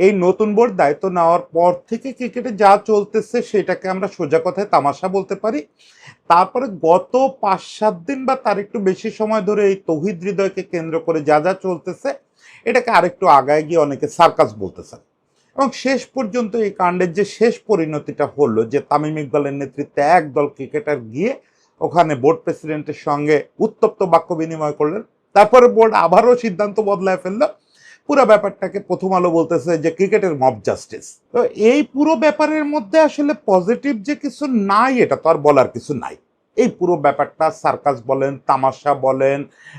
এই নতুন বোর্ড দায়িত্ব নেওয়ার পর থেকে ক্রিকেটে যা চলতেছে সেটাকে আমরা সোজা কথায় তামাশা বলতে পারি। তারপরে গত পাঁচ, সাত দিন বা তার একটু বেশি সময় ধরে এই তহিদ হৃদয়কে কেন্দ্র করে যা যা চলতেছে, এটাকে আরেকটু আগায় গিয়ে অনেকে সার্কাস বলতেছে এবং শেষ পর্যন্ত এই কাণ্ডের যে শেষ পরিণতিটা হলো যে তামিম ইকবালের নেতৃত্বে একদল ক্রিকেটার গিয়ে ওখানে বোর্ড প্রেসিডেন্টের সঙ্গে উত্তপ্ত বাক্য বিনিময় করলেন। তারপরে বোর্ড আবারও সিদ্ধান্ত বদলায় ফেলল। পুরো ব্যাপারটাকে প্রথম আলো বলতেছে যে ক্রিকেটের মব জাস্টিস তো এই পুরো ব্যাপারের মধ্যে আসলে পজিটিভ যে কিছু নাই, এটা তো আর বলার কিছু নাই। এই পুরো ব্যাপারটা সার্কাস বলেন, তামাশা বলেন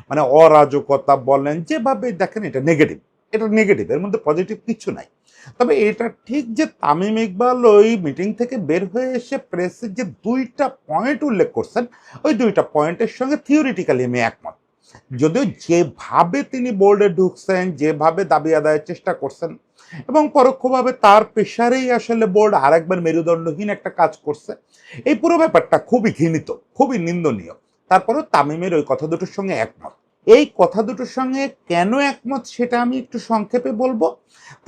মানে অরাজকতা বলেন, যেভাবে দেখেন এটা নেগেটিভ এটা নেগেটিভ এর মধ্যে পজিটিভ কিছু নাই। তবে এটা ঠিক যে তামিম ইকবাল ওই মিটিং থেকে বের হয়ে এসে প্রেসের যে দুইটা পয়েন্ট উল্লেখ করছেন, ওই দুইটা পয়েন্টের সঙ্গে থিওরিটিক্যালি আমি একমত। যদিও যেভাবে তিনি বোর্ডে ঢুকছেন, যেভাবে দাবি আদায়ের চেষ্টা করছেন এবং পরোক্ষভাবে তার পেশারেই আসলে বোর্ড আরেকবার মেরুদণ্ডহীন একটা কাজ করছে, এই পুরো ব্যাপারটা খুবই ঘৃণিত, খুবই নিন্দনীয়। তারপরেও তামিমের ওই কথা দুটোর সঙ্গে একমত। এই কথা দুটোর সঙ্গে কেন একমত সেটা আমি একটু সংক্ষেপে বলব।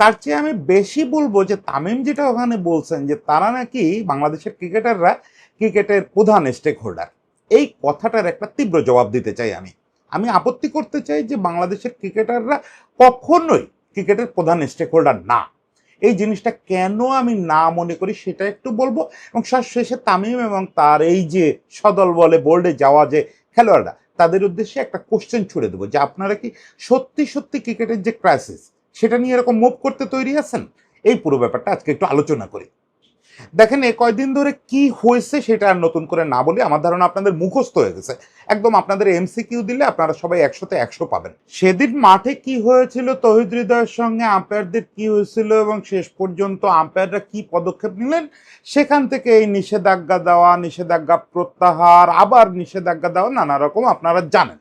তার চেয়ে আমি বেশি বলব যে তামিম যেটা ওখানে বলছেন যে তারা নাকি বাংলাদেশের ক্রিকেটাররা ক্রিকেটের প্রধান স্টেক হোল্ডার এই কথাটার একটা তীব্র জবাব দিতে চাই আমি। আমি আপত্তি করতে চাই যে বাংলাদেশের ক্রিকেটাররা কখনোই ক্রিকেটের প্রধান স্টেক হোল্ডার না। এই জিনিসটা কেন আমি না মনে করি সেটা একটু বলব এবং শেষে তামিম এবং তার এই যে সদল বলে বোর্ডে যাওয়া যে খেলোয়াড়রা, তাদের উদ্দেশ্যে একটা কোশ্চেন ছুড়ে দেবো যে আপনারা কি সত্যি সত্যি ক্রিকেটের যে ক্রাইসিস সেটা নিয়ে এরকম মুভ করতে তৈরি আছেন? এই পুরো ব্যাপারটা আজকে একটু আলোচনা করি। দেখেন, এ কয়দিন ধরে কি হয়েছে সেটা আর নতুন করে না বলে আমার ধারণা আপনাদের মুখস্থ হয়ে গেছে। একদম আপনাদের এমসিকিউ দিলে আপনারা সবাই একশোতে একশো পাবেন। সেদিন মাঠে কি হয়েছিল তহিদ হৃদয়ের সঙ্গে, আম্পায়ারদের কি হয়েছিল এবং শেষ পর্যন্ত আম্পায়াররা কি পদক্ষেপ নিলেন, সেখান থেকে এই নিষেধাজ্ঞা দেওয়া, নিষেধাজ্ঞা প্রত্যাহার, আবার নিষেধাজ্ঞা দেওয়া, নানা রকম আপনারা জানেন।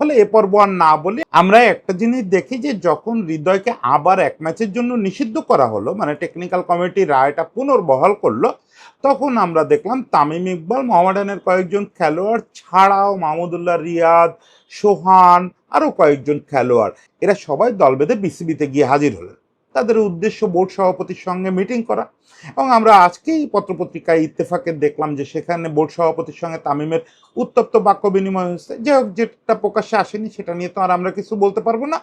ফলে এ পর্ব আর না বলে আমরা একটা জিনিস দেখি যে যখন হৃদয়কে আবার এক ম্যাচের জন্য নিষিদ্ধ করা হলো মানে টেকনিক্যাল কমিটি রায়টা পুনর্বহাল করল, তখন আমরা দেখলাম তামিম ইকবাল মোহামেডানের কয়েকজন খেলোয়াড় ছাড়াও মাহমুদুল্লাহ রিয়াদ, সোহান আরও কয়েকজন খেলোয়াড়, এরা সবাই দল বেঁধে বিসিবিতে গিয়ে হাজির হলেন। তাদের উদ্দেশ্য বোর্ড সভাপতির সঙ্গে মিটিং করা। এবং আমরা আজকেই পত্রপত্রিকায় ইত্তেফাকে দেখলাম যে সেখানে বোর্ড সভাপতির সঙ্গে তামিমের উত্তপ্ত বাক্য বিনিময় হয়েছে। যাই হোক, যেটা প্রকাশ্যে আসেনি সেটা নিয়ে তো আর আমরা কিছু বলতে পারব না।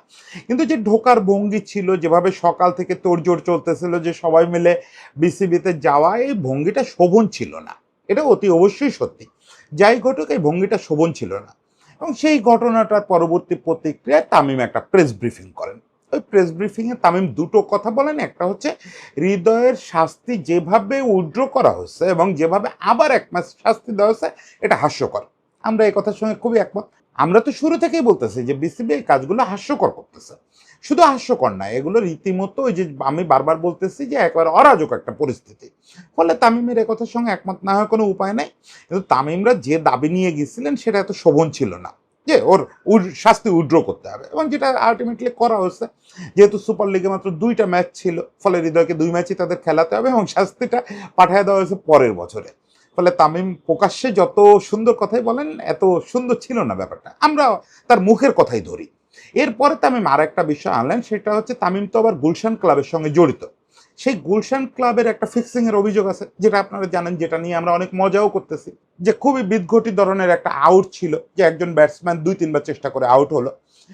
কিন্তু যে ঢোকার ভঙ্গি ছিল, যেভাবে সকাল থেকে তোড়জোড় চলতেছিল, যে সবাই মিলে বিসিবিতে যাওয়া, এই ভঙ্গিটা শোভন ছিল না। এটা অতি অবশ্যই সত্যি। যাই ঘটুক, এই ভঙ্গিটা শোভন ছিল না। এবং সেই ঘটনাটার পরবর্তী প্রতিক্রিয়ায় তামিম একটা প্রেস ব্রিফিং করেন। ওই প্রেস ব্রিফিংয়ে তামিম দুটো কথা বলেন। একটা হচ্ছে, হৃদয়ের শাস্তি যেভাবে উড্র করা হচ্ছে এবং যেভাবে আবার এক মাস শাস্তি দেওয়া হচ্ছে এটা হাস্যকর। আমরা এই কথার সঙ্গে খুবই একমত। আমরা তো শুরু থেকেই বলতেছি যে বিসিবি এই কাজগুলো হাস্যকর করতেছে। শুধু হাস্যকর না, এগুলো রীতিমতো ওই যে আমি বারবার বলতেছি যে একবার অরাজক একটা পরিস্থিতি। ফলে তামিমের এ কথার সঙ্গে একমত না হওয়ার কোনো উপায় নাই। কিন্তু তামিমরা যে দাবি নিয়ে গেছিলেন, সেটা এত শোভন ছিল না। যে ওর শাস্তি উইড্র করতে হবে। এবং যেটা আলটিমেটলি করা হচ্ছে যেহেতু সুপার লিগে মাত্র দুইটা ম্যাচ ছিল, ফলে হৃদয়কে দুই ম্যাচই তাদের খেলাতে হবে এবং শাস্তিটা পাঠিয়ে দেওয়া হয়েছে পরের বছরে। ফলে তামিম প্রকাশ্যে যত সুন্দর কথাই বলেন, এত সুন্দর ছিল না ব্যাপারটা। আমরা তার মুখের কথাই ধরি। এরপরে তামিম আর একটা বিষয় আনলেন, সেটা হচ্ছে তামিম তো আবার গুলশান ক্লাবের সঙ্গে জড়িত। সেই গুলশান ক্লাবের একটা ফিক্সিং এর অভিযোগ আছে, যেটা আপনারা জানেন, যেটা নিয়ে আমরা অনেক মজাও করতেছি। যে খুবই বিদঘটি ধরনের একটা আউট ছিল, যে একজন ব্যাটসম্যান দুই, তিনবার চেষ্টা করে আউট হলো।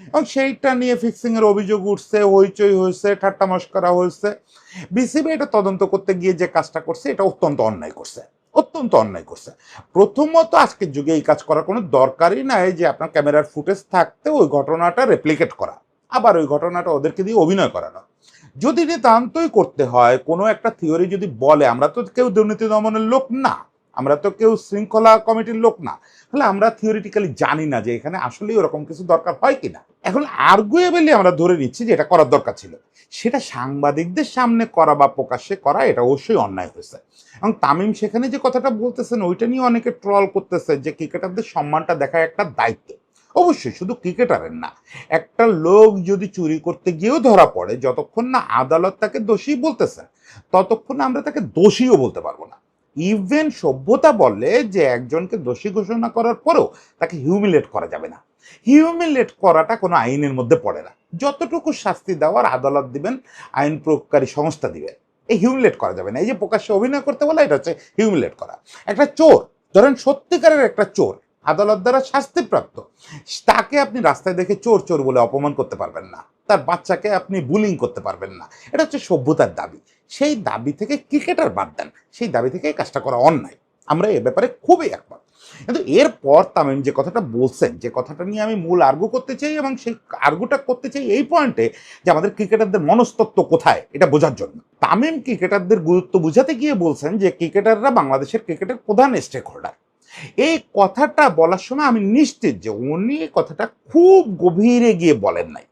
এবং সেইটা নিয়ে ফিক্সিং এর অভিযোগ উঠছে, হইচই হয়েছে ঠাট্টা মস্করা হয়েছে বিসিবি এটা তদন্ত করতে গিয়ে যে কাজটা করছে, এটা অত্যন্ত অন্যায় করছে, অত্যন্ত অন্যায় করছে। প্রথমত আজকের যুগে এই কাজ করার কোনো দরকারই নাই যে আপনার ক্যামেরার ফুটেজ থাকতে ওই ঘটনাটা রেপ্লিকেট করা। আবার ওই ঘটনাটা ওদেরকে দিয়ে অভিনয় করানো। যদি নিতান্তই করতে হয়, কোনো একটা থিওরি যদি বলে, আমরা তো কেউ দুর্নীতি দমনের লোক না, আমরা তো কেউ শৃঙ্খলা কমিটির লোক না, তাহলে আমরা থিওরিটিক্যালি জানি না যে এখানে আসলেই ওরকম কিছু দরকার হয় কিনা। এখন আর্গুয়েবেলি আমরা ধরে নিচ্ছি যে এটা করার দরকার ছিল। সেটা সাংবাদিকদের সামনে করা বা প্রকাশ্যে করা, এটা অবশ্যই অন্যায় হয়েছে। এবং তামিম সেখানে যে কথাটা বলতেছেন, ওইটা নিয়ে অনেকে ট্রল করতেছে যে ক্রিকেটারদের সম্মানটা দেখা একটা দায়িত্ব। অবশ্যই শুধু ক্রিকেটারের না, একটা লোক যদি চুরি করতে গিয়েও ধরা পড়ে, যতক্ষণ না আদালত তাকে দোষী বলতেছে, ততক্ষণ আমরা তাকে দোষীও বলতে পারব না। ইভেন সভ্যতা বলে যে একজনকে দোষী ঘোষণা করার পরেও তাকে হিউমিলেট করা যাবে না। হিউমিলেট করাটা কোনো আইনের মধ্যে পড়ে না। যতটুকু শাস্তি দেওয়ার আদালত দিবেন, আইন প্রয়োগকারী সংস্থা দিবে এই হিউমিলেট করা যাবে না। এই যে প্রকাশ্যে অভিনয় করতে বলে, এটা হচ্ছে হিউমিলেট করা। একটা চোর, ধরেন সত্যিকারের একটা চোর আদালত দ্বারা শাস্তিপ্রাপ্ত। তাকে আপনি রাস্তায় দেখে চোর চোর বলে অপমান করতে পারবেন না। তার বাচ্চাকে আপনি বুলিং করতে পারবেন না। এটা হচ্ছে সভ্যতার দাবি। সেই দাবি থেকে ক্রিকেটার বাদ দেন। সেই দাবি থেকে এই কাজটা করা অন্যায়। আমরা এ ব্যাপারে খুবই একমত। কিন্তু এরপর তামিম যে কথাটা বলছেন, যে কথাটা নিয়ে আমি মূল আর্গু করতে চাই এবং সেই আর্গুটা করতে চাই এই পয়েন্টে যে আমাদের ক্রিকেটারদের মনস্তত্ত্ব কোথায়, এটা বোঝার জন্য। তামিম ক্রিকেটারদের গুরুত্ব বুঝাতে গিয়ে বলছেন যে ক্রিকেটাররা বাংলাদেশের ক্রিকেটের প্রধান স্টেক হোল্ডার এই কথাটা বলার সময় আমি নিশ্চিত যে উনি কথাটা খুব গভীরে গিয়ে বলেন নাই।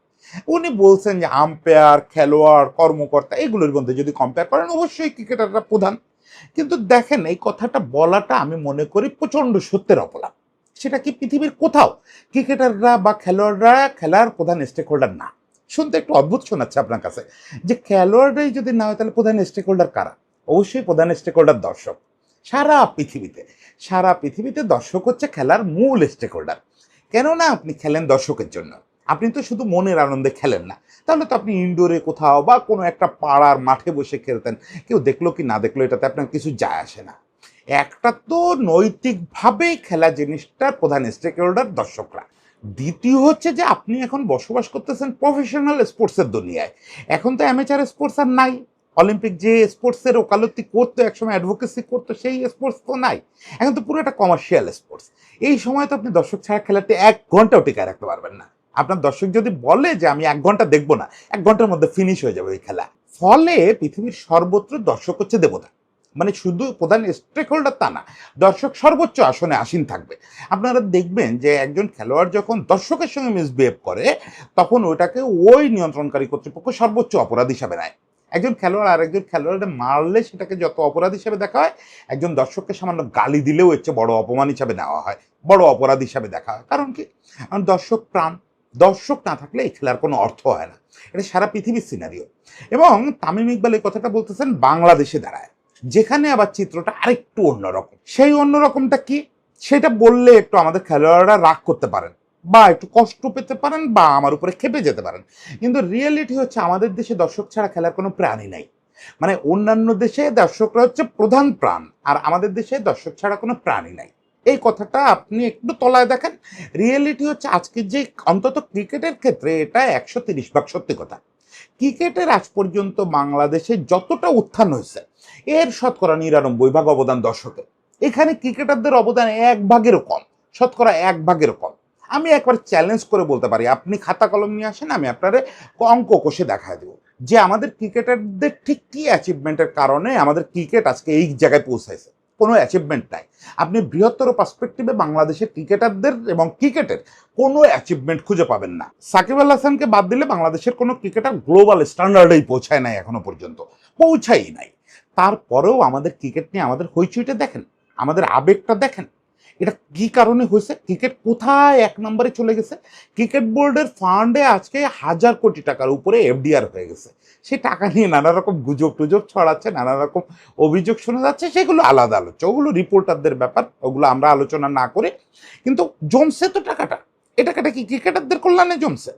উনি বলছেন যে আম্পায়ার খেলোয়াড়, কর্মকর্তা এগুলোর মধ্যে যদি কম্পেয়ার করেন অবশ্যই ক্রিকেটাররা প্রধান। কিন্তু দেখেন, এই কথাটা বলাটা আমি মনে করি প্রচণ্ড সত্যের অপলাপ। সেটা কি পৃথিবীর কোথাও? ক্রিকেটাররা বা খেলোয়াড়রা খেলার প্রধান স্টেক হোল্ডার না। শুনতে একটু অদ্ভুত শোনাচ্ছে আপনার কাছে। যে খেলোয়াড়রাই যদি না হয় তাহলে প্রধান স্টেক হোল্ডার কারা? অবশ্যই প্রধান স্টেক হোল্ডার দর্শক। সারা পৃথিবীতে সারা পৃথিবীতে দর্শক হচ্ছে খেলার মূল স্টেক হোল্ডার কেননা আপনি খেলেন দর্শকের জন্য। আপনি তো শুধু মনের আনন্দে খেলেন না। তাহলে তো আপনি ইনডোরে কোথাও বা কোনো একটা পাড়ার মাঠে বসে খেলতেন। কেউ দেখল কি না দেখল, এটাতে আপনার কিছু যায় আসে না। একটা তো নৈতিকভাবে খেলা জিনিসটার প্রধান স্টেক হোল্ডার দর্শকরা। দ্বিতীয় হচ্ছে যে আপনি এখন বসবাস করতেছেন প্রফেশনাল স্পোর্টসের দুনিয়ায়। এখন তো অ্যামেচার স্পোর্টস আর নাই। অলিম্পিক যে স্পোর্টসের ওকালতি করতো, একসময় অ্যাডভোকেসি করতো, সেই স্পোর্টস তো নাই। এখন তো পুরো একটা কমার্শিয়াল স্পোর্টস। এই সময় তো আপনি দর্শক ছাড়া খেলাতে এক ঘন্টাও টিকায় রাখতে পারবেন না। আপনার দর্শক যদি বলে যে, আমি এক ঘণ্টা দেখব না, এক ঘণ্টার মধ্যে ফিনিশ হয়ে যাবে ওই খেলা। ফলে পৃথিবীর সর্বত্র দর্শক হচ্ছে দেবতা। মানে শুধু প্রধান স্টেক হোল্ডার তা না, দর্শক সর্বোচ্চ আসনে আসীন থাকবে। আপনারা দেখবেন যে, একজন খেলোয়াড় যখন দর্শকের সঙ্গে মিসবিহেভ করে, তখন ওইটাকে ওই নিয়ন্ত্রণকারী কর্তৃপক্ষ সর্বোচ্চ অপরাধ হিসাবে নেয়। একজন খেলোয়াড় আর একজন খেলোয়াড়ে মারলে সেটাকে যত অপরাধ হিসাবে দেখা হয়, একজন দর্শককে সামান্য গালি দিলেও এর চেয়ে বড় অপমান হিসাবে নেওয়া হয়, বড় অপরাধ হিসাবে দেখা হয়। কারণ কি? দর্শক প্রাণ, দর্শক না থাকলে এই খেলার কোনো অর্থ হয় না। এটা সারা পৃথিবীর সিনারিও এবং তামিম ইকবাল এই কথাটা বলতেছেন, বাংলাদেশে দাঁড়ায়। যেখানে আবার চিত্রটা আরেকটু অন্যরকম। সেই অন্যরকমটা কি? সেটা বললে একটু আমাদের খেলোয়াড়রা রাগ করতে পারেন। বা একটু কষ্ট পেতে পারেন বা আমার উপরে খেপে যেতে পারেন। কিন্তু রিয়েলিটি হচ্ছে আমাদের দেশে দর্শক ছাড়া খেলার কোনো প্রাণী নাই। মানে অন্যান্য দেশে দর্শকরা হচ্ছে প্রধান প্রাণ, আর আমাদের দেশে দর্শক ছাড়া কোনো প্রাণী নাই। এই কথাটা আপনি একটু তলায় দেখেন। রিয়েলিটি হচ্ছে আজকে যে অন্তত ক্রিকেটের ক্ষেত্রে এটা একশো তিরিশ ভাগ সত্যি কথা। ক্রিকেটের আজ পর্যন্ত বাংলাদেশে যতটা উত্থান হয়েছে, এর শতকরা নিরানব্বই ভাগ অবদান দর্শকের। এখানে ক্রিকেটারদের অবদান এক ভাগেরও কম, শতকরা এক ভাগেরও কম। আমি একবার চ্যালেঞ্জ করে বলতে পারি। আপনি খাতা কলম নিয়ে আসেন, আমি আপনারে অঙ্ক কষে দেখায় দেবো। যে আমাদের ক্রিকেটারদের ঠিক কী অ্যাচিভমেন্টের কারণে আমাদের ক্রিকেট আজকে এই জায়গায় পৌঁছাইছে? কোনো অ্যাচিভমেন্ট নাই। আপনি বৃহত্তর পার্সপেক্টিভে বাংলাদেশের ক্রিকেটারদের এবং ক্রিকেটের কোনো অ্যাচিভমেন্ট খুঁজে পাবেন না। সাকিব আল হাসানকে বাদ দিলে বাংলাদেশের কোনো ক্রিকেটার গ্লোবাল স্ট্যান্ডার্ডেই পৌঁছায় নাই এখনও পর্যন্ত। পৌঁছাই নাই। তারপরেও আমাদের ক্রিকেট নিয়ে আমাদের হইচইটা দেখেন, আমাদের আবেগটা দেখেন। এটা কি কারণে হয়েছে? ক্রিকেট কোথায় এক নম্বরে চলে গেছে? ক্রিকেট বোর্ডের ফান্ডে আজকে হাজার কোটি টাকার উপরে এফডিআর হয়ে গেছে। সেই টাকা নিয়ে নানা রকম গুজব টুজব ছড়াচ্ছে, নানা রকম অভিযোগ শোনা যাচ্ছে, সেগুলো আলাদা আলোচনা ওগুলো রিপোর্টারদের ব্যাপার, ওগুলো আমরা আলোচনা না করে। কিন্তু জমছে তো টাকাটা। এ টাকাটা কি ক্রিকেটারদের কল্যাণে জমছে?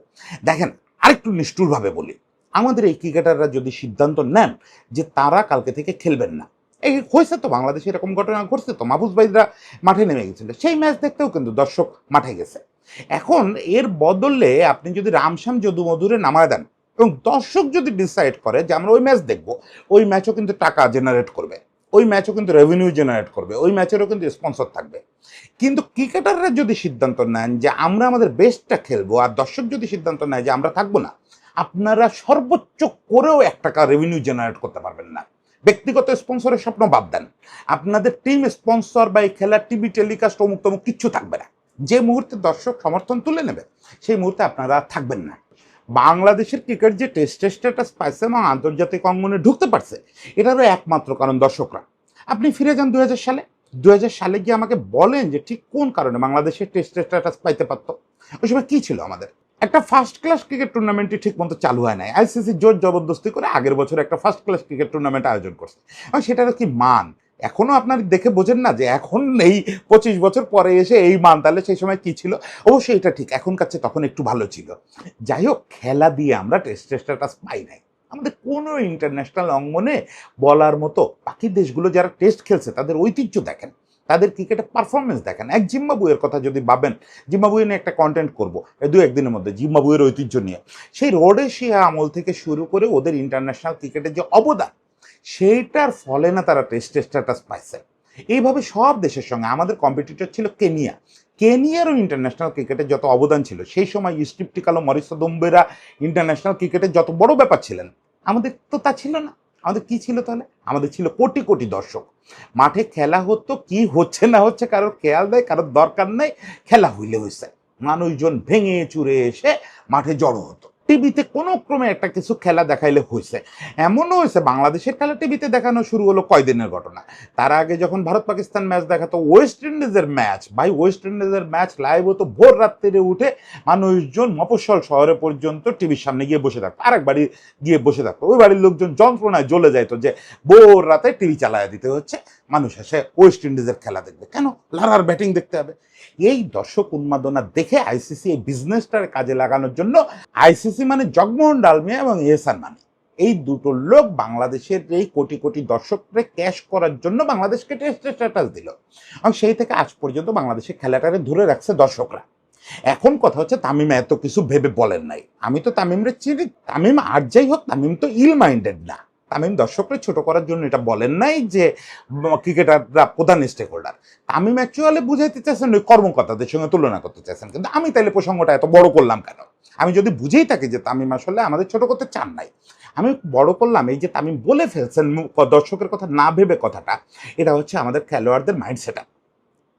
দেখেন, আরেকটু নিষ্ঠুরভাবে বলি। আমাদের এই ক্রিকেটাররা যদি সিদ্ধান্ত নেন যে তারা কালকে থেকে খেলবেন না এই হয়েছে তো, বাংলাদেশে এরকম ঘটনা ঘটছে তো মাহফুজ ভাইরা মাঠে নেমে গেছিল। সেই ম্যাচ দেখতেও কিন্তু দর্শক মাঠে গেছে। এখন এর বদলে আপনি যদি রামশ্যাম যদু মধুরে নামায় দেন এবং দর্শক যদি ডিসাইড করে যে আমরা ওই ম্যাচ দেখব, ওই ম্যাচও কিন্তু টাকা জেনারেট করবে, ওই ম্যাচও কিন্তু রেভিনিউ জেনারেট করবে, ওই ম্যাচেরও কিন্তু স্পন্সর থাকবে। কিন্তু ক্রিকেটাররা যদি সিদ্ধান্ত নেন যে আমরা আমাদের বেস্টটা খেলব আর দর্শক যদি সিদ্ধান্ত নেয় যে আমরা থাকব না, আপনারা সর্বোচ্চ করেও এক টাকা রেভিনিউ জেনারেট করতে পারবেন না। ব্যক্তিগত স্পন্সরের স্বপ্ন বাদ দেন। আপনাদের টিম স্পন্সর বা এই খেলার টিভি টেলিকাস্ট অমুক তমুক কিচ্ছু থাকবে না। যে মুহূর্তে দর্শক সমর্থন তুলে নেবে, সেই মুহূর্তে আপনারা থাকবেন না। বাংলাদেশের ক্রিকেট যে টেস্ট স্ট্যাটাস পাইছে এবং আন্তর্জাতিক অঙ্গনে ঢুকতে পারছে, এটারও একমাত্র কারণ দর্শকরা। আপনি ফিরে যান দুই হাজার সালে। দুই হাজার সালে গিয়ে আমাকে বলেন যে ঠিক কোন কারণে বাংলাদেশের টেস্ট স্ট্যাটাস পাইতে পারতো? ওই সময় কী ছিল আমাদের? একটা ফার্স্ট ক্লাস ক্রিকেট টুর্নামেন্টই ঠিক মতো চালু হয় নাই। আইসিসি জোর জবরদস্তি করে আগের বছর একটা ফার্স্ট ক্লাস ক্রিকেট টুর্নামেন্ট আয়োজন করছে। এবং সেটারও কি মান? এখনও আপনার দেখে বোঝেন না যে এখন এই পঁচিশ বছর পরে এসে এই মান, তাহলে সেই সময় কি ছিল? অবশ্যই এটা ঠিক। এখনকার চেয়ে তখন একটু ভালো ছিল। যাই হোক, খেলা দিয়ে আমরা টেস্ট স্ট্যাটাস পাই নাই। আমাদের কোনো ইন্টারন্যাশনাল অঙ্গনে বলার মতো বাকি দেশগুলো যারা টেস্ট খেলছে, তাদের ঐতিহ্য দেখেন। তাদের ক্রিকেটে পারফরমেন্স দেখেন। এক জিম্বাবুয়ের কথা যদি ভাবেন, জিম্বাবুয়ে নিয়ে একটা কন্টেন্ট করব দু একদিনের মধ্যে, জিম্বাবুয়ের ঐতিহ্য নিয়ে। সেই রোডেশিয়া আমল থেকে শুরু করে ওদের ইন্টারন্যাশনাল ক্রিকেটের যে অবদান, সেইটার ফলে না তারা টেস্ট স্ট্যাটাস পাইছে। এইভাবে সব দেশের সঙ্গে, আমাদের কম্পিটিটর ছিল কেনিয়া। কেনিয়ারও ইন্টারন্যাশনাল ক্রিকেটে যত অবদান ছিল, সেই সময় ইস্টিপটিকালো মরিস দম্বেরা ইন্টারন্যাশনাল ক্রিকেটের যত বড় ব্যাপার ছিলেন, আমাদের তো তা ছিল না। আমাদের কি ছিল তাহলে? আমাদের ছিল কোটি কোটি দর্শক। মাঠে খেলা হতো, কি হচ্ছে না হচ্ছে কারোর খেয়াল নেই, কারোর দরকার নেই, খেলা হইলে হয়েছে মানুষজন ভেঙে চুরে এসে মাঠে জড়ো হতো। টিভিতে কোনো ক্রমে একটা কিছু খেলা দেখাইলে হয়েছে এমনও হয়েছে বাংলাদেশের খেলা টিভিতে দেখানো শুরু হলো কয়দিনের ঘটনা? তার আগে যখন ভারত পাকিস্তান ম্যাচ দেখাতো ওয়েস্ট ইন্ডিজের ম্যাচ, ভাই ওয়েস্ট ইন্ডিজের ম্যাচ লাইভ হতো ভোর রাত্রিরে উঠে মানুষজন মফস্বল শহরে পর্যন্ত টিভির সামনে গিয়ে বসে থাকতো, আরেক বাড়ি গিয়ে বসে থাকতো। ওই বাড়ির লোকজন যন্ত্রণায় জ্বলে যাইতো যে ভোর রাতে টিভি চালায় দিতে হচ্ছে, মানুষ এসে ওয়েস্ট ইন্ডিজের খেলা দেখবে। কেন? লারার ব্যাটিং দেখতে হবে। এই দর্শক উন্মাদনা দেখে আইসিসি এই বিজনেসটার কাজে লাগানোর জন্য আইসিসি মানে জগমোহন ডালমিয়া এবং এহসান মানি। এই দুটো লোক বাংলাদেশের এই কোটি কোটি দর্শককে ক্যাশ করার জন্য বাংলাদেশকে টেস্ট স্ট্যাটাস দিল। এবং সেই থেকে আজ পর্যন্ত বাংলাদেশের খেলাটারে ধরে রাখছে দর্শকরা। এখন কথা হচ্ছে তামিম এত কিছু ভেবে বলেন নাই। আমি তো তামিমরে চিনি, তামিম আর যাই হোক, তামিম তো ইল মাইন্ডেড না। তামিম দর্শকরা ছোট করার জন্য এটা বলেন নাই যে ক্রিকেটাররা প্রধান স্টেক হোল্ডার তামিম অ্যাকচুয়ালি বুঝাইতে চাইছেন ওই কর্মকর্তাদের সঙ্গে তুলনা করতে চাইছেন কিন্তু আমি তাহলে প্রসঙ্গটা এত বড় করলাম কেন? আমি যদি বুঝেই থাকি যে তামিম আসলে আমাদের ছোট করতে চান নাই, আমি বড় করলাম এই যে তামিম বলে ফেলছেন দর্শকের কথা না ভেবে কথাটা, এটা হচ্ছে আমাদের খেলোয়াড়দের মাইন্ডসেট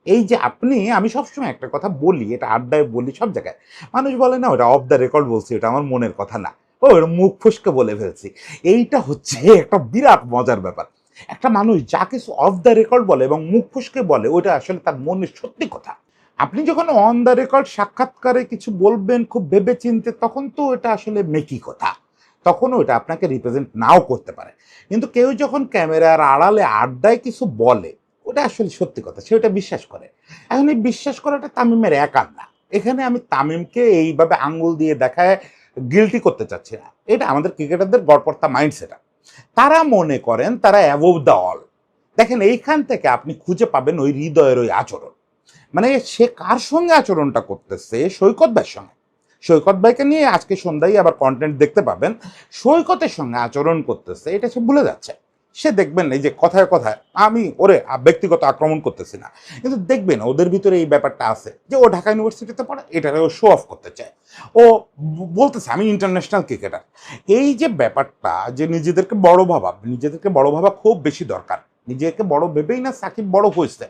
এই যে আপনি, আমি সবসময় একটা কথা বলি, এটা আড্ডায় বলি সব জায়গায়। মানুষ বলে না, ওটা অফ দ্য রেকর্ড বলছি, ওটা আমার মনের কথা না। ও ওটা মুখ ফুসকে বলে ফেলছি। এইটা হচ্ছে একটা বিরাট মজার ব্যাপার। একটা মানুষ যা কিছু অফ দ্য রেকর্ড বলে এবং মুখ ফুসকে বলে, ওইটা আসলে তার মনের সত্যি কথা। আপনি যখন অন দ্য রেকর্ড সাক্ষাৎকারে কিছু বলবেন, খুব ভেবে চিনতে তখন তো এটা আসলে মেকি কথা। তখনও ওটা আপনাকে রিপ্রেজেন্ট নাও করতে পারে। কিন্তু কেউ যখন ক্যামেরার আড়ালে আড্ডায় কিছু বলে, ওটা আসলে সত্যি কথা, সে ওটা বিশ্বাস করে। এখন এই বিশ্বাস করাটা তামিমের একার না। এখানে আমি তামিমকে এইভাবে আঙ্গুল দিয়ে দেখায় গিলটি করতে চাচ্ছে না। এটা আমাদের ক্রিকেটারদের গড়পড়তা মাইন্ডসেট তারা মনে করেন তারা অ্যাবোভ দ্য অল দেখেন, এইখান থেকে আপনি খুঁজে পাবেন ওই হৃদয়ের ওই আচরণ। মানে সে কার সঙ্গে আচরণটা করতেছে? সৈকত ভাইয়ের সঙ্গে। সৈকত ভাইকে নিয়ে আজকে সন্ধ্যায় আবার কন্টেন্ট দেখতে পাবেন। সৈকতের সঙ্গে আচরণ করতেছে, এটা সে ভুলে যাচ্ছে। সে দেখবেন এই যে কথায় কথায়, আমি ওরে ব্যক্তিগত আক্রমণ করতেছি না। কিন্তু দেখবেন ওদের ভিতরে এই ব্যাপারটা আছে যে ও ঢাকা ইউনিভার্সিটিতে পড়ে এটারে ও শো অফ করতে চায়। ও বলতেছে, আমি ইন্টারন্যাশনাল ক্রিকেটার এই যে ব্যাপারটা যে নিজেদেরকে বড় ভাবা, নিজেদেরকে বড় ভাবা খুব বেশি দরকার। নিজেকে বড় ভেবেই না সাকিব বড় হয়েছে।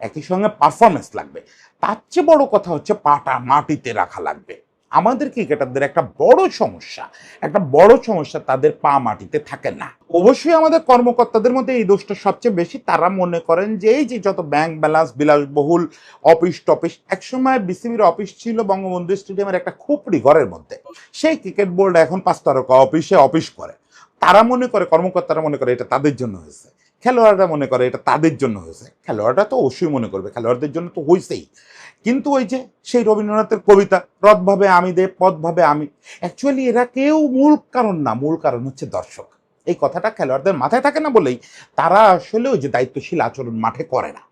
একই সঙ্গে পারফরমেন্স লাগবে। তার চেয়ে বড় কথা হচ্ছে পাটা মাটিতে রাখা লাগবে। আমাদের ক্রিকেটারদের একটা বড় সমস্যা, একটা বড় সমস্যা তাদের পা মাটিতে থাকে না। অবশ্যই আমাদের কর্মকর্তাদের মধ্যে এই দোষটা সবচেয়ে বেশি। তারা মনে করেন যে এই যে যত ব্যাংক ব্যালেন্স, বিলাসবহুল অফিস টফিস, একসময় বিসিবির অফিস ছিল বঙ্গবন্ধু স্টেডিয়ামের একটা খুপড়ি ঘরের মধ্যে। সেই ক্রিকেট বোর্ড এখন পাঁচ তারকা অফিসে অফিস করে। তারা মনে করে, কর্মকর্তারা মনে করে এটা তাদের জন্য হয়েছে। খেলোয়াড়রা মনে করে এটা তাদের জন্য হয়েছে। খেলোয়াড়রা তো অবশ্যই মনে করবে, খেলোয়াড়দের জন্য তো হয়েছেই। কিন্তু ওই যে সেই রবীন্দ্রনাথের কবিতা রথভাবে আমি দে পথভাবে আমি। অ্যাকচুয়ালি এরা কেউ মূল কারণ না, মূল কারণ হচ্ছে দর্শক। এই কথাটা খেলোয়াড়দের মাথায় থাকে না বলেই তারা আসলে ওই যে দায়িত্বশীল আচরণ মাঠে করে না।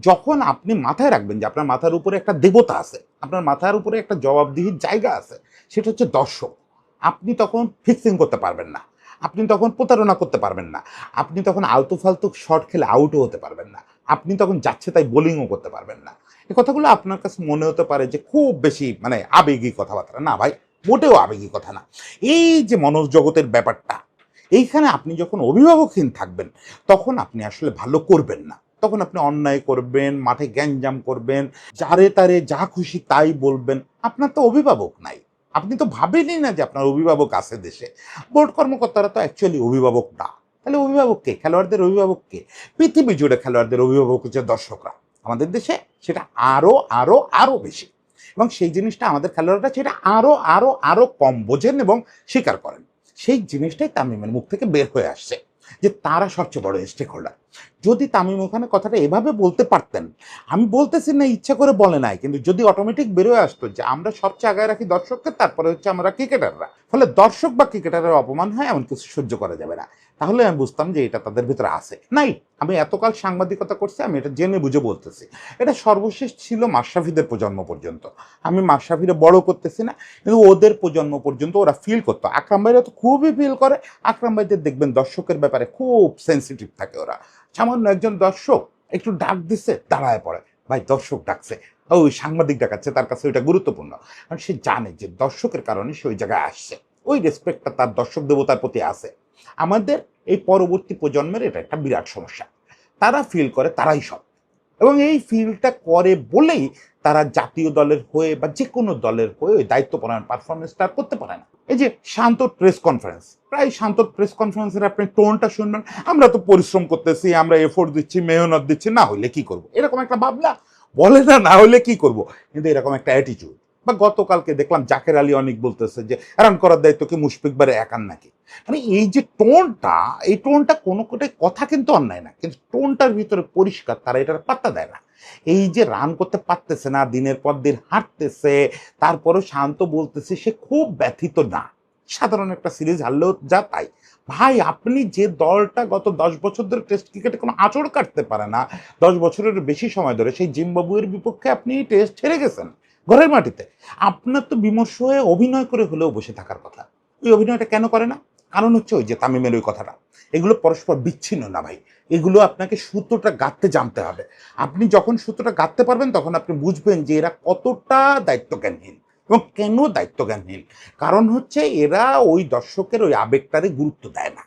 যখন আপনি মাথায় রাখবেন যে আপনার মাথার উপরে একটা দেবতা আছে, আপনার মাথার উপরে একটা জবাবদিহির জায়গা আছে, সেটা হচ্ছে দর্শক। আপনি তখন ফিক্সিং করতে পারবেন না। আপনি তখন প্রতারণা করতে পারবেন না। আপনি তখন আলতু ফালতু শট খেলে আউটও হতে পারবেন না। আপনি তখন যাচ্ছে তাই বোলিংও করতে পারবেন না। এই কথাগুলো আপনার কাছে মনে হতে পারে যে খুব বেশি মানে আবেগী কথাবার্তা। না ভাই, মোটেও আবেগী কথা না। এই যে মনোজগতের ব্যাপারটা, এইখানে আপনি যখন অভিভাবকহীন থাকবেন, তখন আপনি আসলে ভালো করবেন না। তখন আপনি অন্যায় করবেন, মাঠে গ্যাঞ্জাম করবেন, যারে তারে যা খুশি তাই বলবেন। আপনার তো অভিভাবক নাই। আপনি তো ভাবেনই না যে আপনার অভিভাবক আছে দেশে। বোর্ড কর্মকর্তারা তো অ্যাকচুয়ালি অভিভাবক না। তাহলে অভিভাবককে খেলোয়াড়দের অভিভাবককে পৃথিবী জুড়ে খেলোয়াড়দের অভিভাবক হচ্ছে দর্শকরা। আমাদের দেশে সেটা আরও আরও আরও বেশি। এবং সেই জিনিসটা আমাদের খেলোয়াড়রা সেটা আরও আরও আরও কম বোঝেন এবং স্বীকার করেন। সেই জিনিসটাই তামিমের মুখ থেকে বের হয়ে আসছে যে তারা সবচেয়ে বড় স্টেক হোল্ডার যদি তামিম ওখানে কথাটা এভাবে বলতে পারতেন, আমি বলতেছি না, ইচ্ছা করে বলে নাই, কিন্তু যদি অটোমেটিক বেরোয় আসতো যে আমরা সবচেয়ে আগায় রাখি দর্শককে, তারপরে হচ্ছে আমরা ক্রিকেটাররা ফলে দর্শক বা ক্রিকেটারের অপমান হয়, এমন কিছু সহ্য করা যাবে না। তাহলে আমি বুঝতাম যে এটা তাদের ভিতরে আছে। নাই, আমি এতকাল সাংবাদিকতা করছি, আমি এটা জেনে বুঝে বলতেছি। এটা সর্বশেষ ছিল মাশরাফিদের প্রজন্ম পর্যন্ত। আমি মাশরাফিরে বড় করতেছি না, কিন্তু ওদের প্রজন্ম পর্যন্ত ওরা ফিল করতো। আকরাম ভাইরা তো খুবই ফিল করে। আকরাম ভাইদের দেখবেন দর্শকের ব্যাপারে খুব সেন্সিটিভ থাকে ওরা। সামান্য একজন দর্শক একটু ডাক দিছে, দাঁড়ায় পড়ে। ভাই, দর্শক ডাকছে। ওই সাংবাদিক ডাকাচ্ছে, তার কাছে ওইটা গুরুত্বপূর্ণ। কারণ সে জানে যে দর্শকের কারণে সে ওই জায়গায় আসছে। ওই রেসপেক্টটা তার দর্শক দেবতার প্রতি আছে। আমাদের এই পরবর্তী প্রজন্মের এটা একটা বিরাট সমস্যা। তারা ফিল করে তারাই সব এবং এই ফিলটা করে বলেই তারা জাতীয় দলের হয়ে বা যে কোনো দলের হয়ে ওই দায়িত্ব দায়িত্বপরায়ণ পারফরমেন্সটা করতে পারে না। এই যে শান্ত প্রেস কনফারেন্স প্রায় শান্ত প্রেস কনফারেন্সের আপনি টোনটা শুনবেন, আমরা তো পরিশ্রম করতেছি, আমরা এফোর্ট দিচ্ছি, মেহনত দিচ্ছি, না হইলে কি করব? এরকম একটা ভাবনা, বলে না না হলে কি করব? কিন্তু এরকম একটা অ্যাটিটিউড বা গতকালকে দেখলাম জাকের আলী অনেক বলতেছে যে রান করার দায়িত্ব কি মুশফিকবারে একান নাকি? মানে এই যে টোনটা, এই টোনটা কোনো কোটাই কথা কিন্তু অন্যায় না, কিন্তু টোনটার ভিতরে পরিষ্কার, তারা এটার পাত্তা দেয় না। এই যে রান করতে পারতেছে না, দিনের পর দিন হাঁটতেছে, তারপরেও শান্ত বলতেছে, সে খুব ব্যথিত না। সাধারণ একটা সিরিজ হারলেও যা তাই। ভাই, আপনি যে দলটা গত দশ বছর ধরে টেস্ট ক্রিকেটে কোনো আঁচড় কাটতে পারে না, দশ বছরের বেশি সময় ধরে সেই জিম্বাবুয়ের বিপক্ষে আপনি টেস্ট ছেড়ে গেছেন ঘরের মাটিতে। আপনার তো বিমর্ষ হয়ে অভিনয় করে হলেও বসে থাকার কথা। ওই অভিনয়টা কেন করে না? কারণ হচ্ছে ওই যে তামিমের ওই কথাটা। এগুলো পরস্পর বিচ্ছিন্ন না ভাই। এগুলো আপনাকে সূত্রটা গাঁথতে জানতে হবে। আপনি যখন সূত্রটা গাঁথতে পারবেন, তখন আপনি বুঝবেন যে এরা কতটা দায়িত্বজ্ঞানহীন এবং কেন দায়িত্বজ্ঞানহীন। কারণ হচ্ছে এরা ওই দর্শকের ওই আবেগটারে গুরুত্ব দেয় না।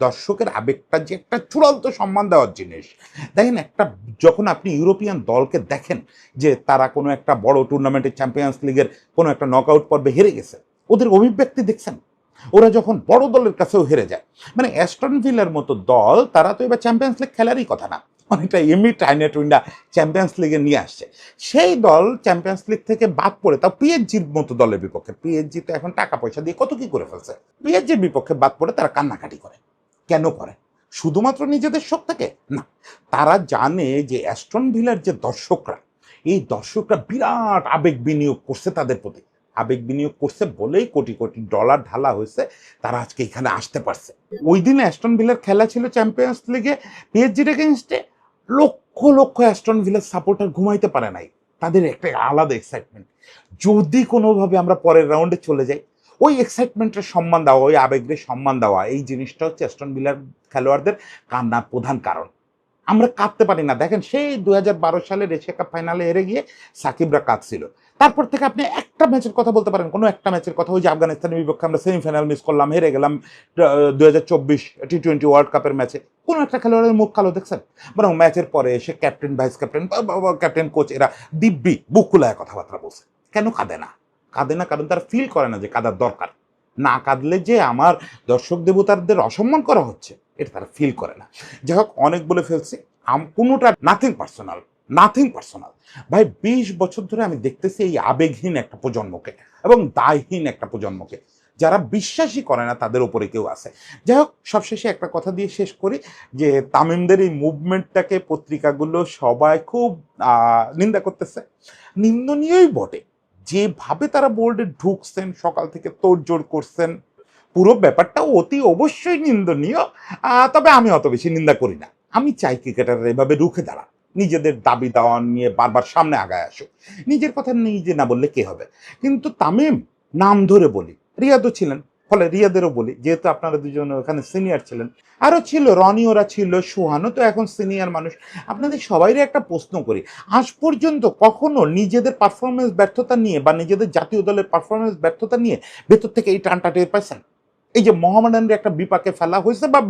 দর্শকের আবেগটা যে একটা চূড়ান্ত সম্মান দেওয়ার জিনিস। দেখেন একটা, যখন আপনি ইউরোপিয়ান দলকে দেখেন যে তারা কোনো একটা বড় টুর্নামেন্টের চ্যাম্পিয়ন্স লিগের কোনো একটা নকআউট পর্বে হেরে গেছে, ওদের অভিব্যক্তি দেখছেন। ওরা যখন বড় দলের কাছেও হেরে যায়। মানে অ্যাস্টন ভিলার মতো দল, তারা তো এবার চ্যাম্পিয়ন্স লিগ খেলারই কথা না। অনেকটা এমনি টাইনে টুইন্ডা চ্যাম্পিয়ন্স লিগে নিয়ে আসছে। সেই দল চ্যাম্পিয়ন্স লিগ থেকে বাদ পড়ে, তাও পিএইচজির মতো দলের বিপক্ষে। পিএইচজি তো এখন টাকা পয়সা দিয়ে কত কি করে ফেলছে। পিএইচজির বিপক্ষে বাদ পড়ে, তারা কান্নাকাটি করে। কেন করে? শুধুমাত্র নিজেদের শোক থেকে? না। তারা জানে যে অ্যাস্টন ভিলার যে দর্শকরা, এই দর্শকরা বিরাট আবেগ বিনিয়োগ করছে তাদের প্রতি। আবেগ বিনিয়োগ করছে বলেই কোটি কোটি ডলার ঢালা হয়েছে, তারা আজকে এখানে আসতে পারছে। ওই দিন অ্যাস্টন ভিলার খেলা ছিল চ্যাম্পিয়ন্স লিগে পিএইচজির এগেনস্টে লক্ষ লক্ষ অ্যাস্টন ভিলার সাপোর্টার ঘুমাইতে পারে নাই। তাদের একটা আলাদা এক্সাইটমেন্ট যদি কোনোভাবে আমরা পরের রাউন্ডে চলে যাই, ওই এক্সাইটমেন্টের সম্মান দেওয়া, ওই আবেগের সম্মান দেওয়া, এই জিনিসটা হচ্ছে অ্যাস্টন ভিলার খেলোয়াড়দের কান্নার প্রধান কারণ। আমরা কাঁদতে পারি না। দেখেন, সেই দুই হাজার বারো সালের এশিয়া কাপ ফাইনালে হেরে গিয়ে সাকিবরা কাঁদছিল। তারপর থেকে আপনি একটা ম্যাচের কথা বলতে পারেন, কোনো একটা ম্যাচের কথা। ওই যে আফগানিস্তানের বিপক্ষে আমরা সেমিফাইনাল মিস করলাম, হেরে গেলাম দু হাজার চব্বিশ টি টোয়েন্টি ওয়ার্ল্ড কাপের ম্যাচে কোনো একটা খেলোয়াড়ের মুখ কালো, দেখছেন? বরং ম্যাচের পরে এসে captain vice captain captain coach এরা দিব্যি বুক খুলায় কথাবার্তা বলছে। কেন কাঁদে না? কাঁদে না কারণ তারা ফিল করে না যে কাদার দরকার। না কাঁদলে যে আমার দর্শক দেবতাদের অসম্মান করা হচ্ছে। এটা তারা ফিল করে না। যাই হোক অনেক বলে ফেলছি কোনোটা নাথিং পার্সোনাল নাথিং পার্সোনাল ভাই, বিশ বছর ধরে আমি দেখতেছি এই আবেগহীন একটা প্রজন্মকে এবং দায়হীন একটা প্রজন্মকে। যারা বিশ্বাসই করে না, তাদের উপরে কেউ আছে। যাই হোক সবশেষে একটা কথা দিয়ে শেষ করি যে, তামিমদের এই মুভমেন্টটাকে পত্রিকাগুলো সবাই খুব নিন্দা করতেছে। নিন্দনীয়ই বটে। যেভাবে তারা বোর্ডে ঢুকছেন, সকাল থেকে তোড়জোড় করছেন পুরো ব্যাপারটা অতি অবশ্যই নিন্দনীয়। তবে আমি অত বেশি নিন্দা করি না। আমি চাই ক্রিকেটাররা এভাবে রুখে দাঁড়া নিজেদের দাবি দাওয়া নিয়ে বারবার সামনে আগায় আসুক। নিজের কথা নিজে না বললে কে হবে? কিন্তু তামিম, নাম ধরে বলি। রিয়াদও ছিলেন। ফলে রিয়াদেরও বলি। যেহেতু আপনারা দুজন ওখানে সিনিয়র ছিলেন। আরও ছিল, রনি ওরা ছিল, সোহানও তো এখন সিনিয়র মানুষ। আপনাদের সবাইরই একটা প্রশ্ন করি। আজ পর্যন্ত কখনো নিজেদের পারফরমেন্স ব্যর্থতা নিয়ে বা নিজেদের জাতীয় দলের পারফরমেন্স ব্যর্থতা নিয়ে ভেতর থেকে এই টানটা টের পাইছেন? এই যে মোহামেডানরে একটা বিপাকে ফেলা হয়েছে বা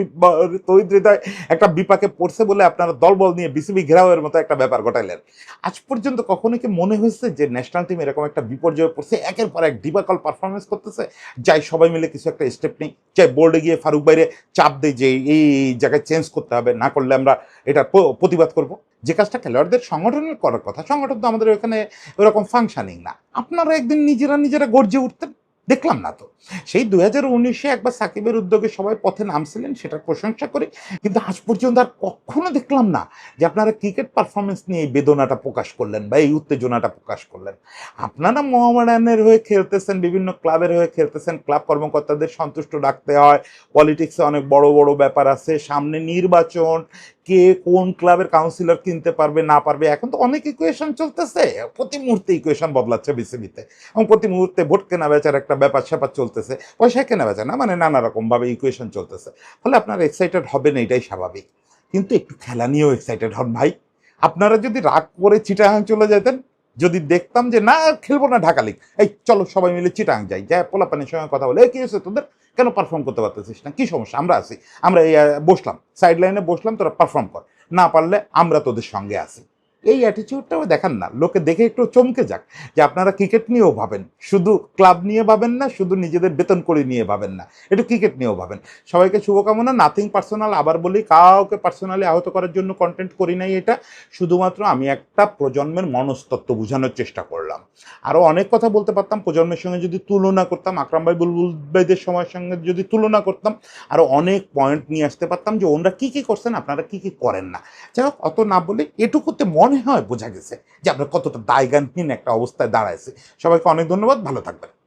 তহিদ হৃদয় একটা বিপাকে পড়ছে বলে আপনারা দলবল নিয়ে বিসিবি ঘেরাওয়ের মতো একটা ব্যাপার ঘটাইলেন। আজ পর্যন্ত কখনো কি মনে হয়েছে যে ন্যাশনাল টিম এরকম একটা বিপর্যয়ে পড়ছে? একের পর এক ডিবাকল পারফরমেন্স করতেছে। যাই, সবাই মিলে কিছু একটা স্টেপ নেই। চাই বোর্ডে গিয়ে ফারুক বাইরে চাপ দেয় যে এই জায়গায় চেঞ্জ করতে হবে, না করলে আমরা এটা প্রতিবাদ করব। যে কাজটা খেলোয়াড়দের সংগঠনের করার কথা, সংগঠন তো আমাদের ওখানে ওরকম ফাংশনিং না। আপনারা একদিন নিজেরা নিজেরা গর্জে উঠতেন? দেখলাম না তো। সেই দুই হাজার উনিশে একবার সাকিবের উদ্যোগে সবাই পথে নামছিলেন, সেটার প্রশংসা করি। কিন্তু আজ পর্যন্ত আর কখনো দেখলাম না যে আপনারা ক্রিকেট পারফরমেন্স নিয়ে এই বেদনাটা প্রকাশ করলেন বা এই উত্তেজনাটা প্রকাশ করলেন। আপনারা মোহামেডানের হয়ে খেলতেছেন, বিভিন্ন ক্লাবের হয়ে খেলতেছেন, ক্লাব কর্মকর্তাদের সন্তুষ্ট রাখতে হয়। পলিটিক্সে অনেক বড় বড় ব্যাপার আছে। সামনে নির্বাচন, কে কোন ক্লাবের কাউন্সিলর কিনতে পারবে, না পারবে, এখন তো অনেক ইকুয়েশন চলতেছে। প্রতি মুহূর্তে ইকুয়েশন বদলাচ্ছে বিসিবিতে। এবং প্রতি মুহূর্তে ভোট কেনা বেচার একটা ব্যাপার স্যাপার চলতেছে পয়সা কেনা বেচা না মানে নানা রকমভাবে ইকুয়েশন চলতেছে। ফলে আপনারা এক্সাইটেড হবেন এটাই স্বাভাবিক। কিন্তু একটু খেলা নিয়েও এক্সাইটেড হন ভাই। আপনারা যদি রাগ করে চিটাগাং চলে যেতেন, যদি দেখতাম যে, না খেলব না ঢাকা লিগ এই, চলো সবাই মিলে চিটাং যাই। যা, পোলাপানের সঙ্গে কথা বলে কি হয়েছে তোদের? কেন পারফর্ম করতে পারতেছিস না? কি সমস্যা? আমরা আছি। আমরা এই বসলাম। সাইড লাইনে বসলাম, তোরা পারফর্ম কর। না পারলে আমরা তোদের সঙ্গে আছি। এই অ্যাটিচিউডটাও দেখান না। লোকে দেখে একটু চমকে যাক যে আপনারা ক্রিকেট নিয়েও ভাবেন। শুধু ক্লাব নিয়ে ভাবেন না, শুধু নিজেদের বেতন করে নিয়ে ভাবেন না। একটু ক্রিকেট নিয়েও ভাবেন। সবাইকে শুভকামনা নাথিং পার্সোনাল আবার বলি, কাউকে পার্সোনালি আহত করার জন্য কন্টেন্ট করি নাই এটা। শুধুমাত্র আমি একটা প্রজন্মের মনস্তত্ত্ব বোঝানোর চেষ্টা করলাম। আরও অনেক কথা বলতে পারতাম, প্রজন্মের সঙ্গে যদি তুলনা করতাম, আকরাম ভাই বুলবুল ভাইদের সময়ের সঙ্গে যদি তুলনা করতাম আরও অনেক পয়েন্ট নিয়ে আসতে পারতাম যে ওনারা কী কী করছেন, আপনারা কী কী করেন না। যাই হোক, অত না বলে এটুকুতে মনে হয়, বোঝা গেছে যে আপনার কতটা দায়গানহীন একটা অবস্থায় দাঁড়াইছে। সবাইকে অনেক ধন্যবাদ, ভালো থাকবেন।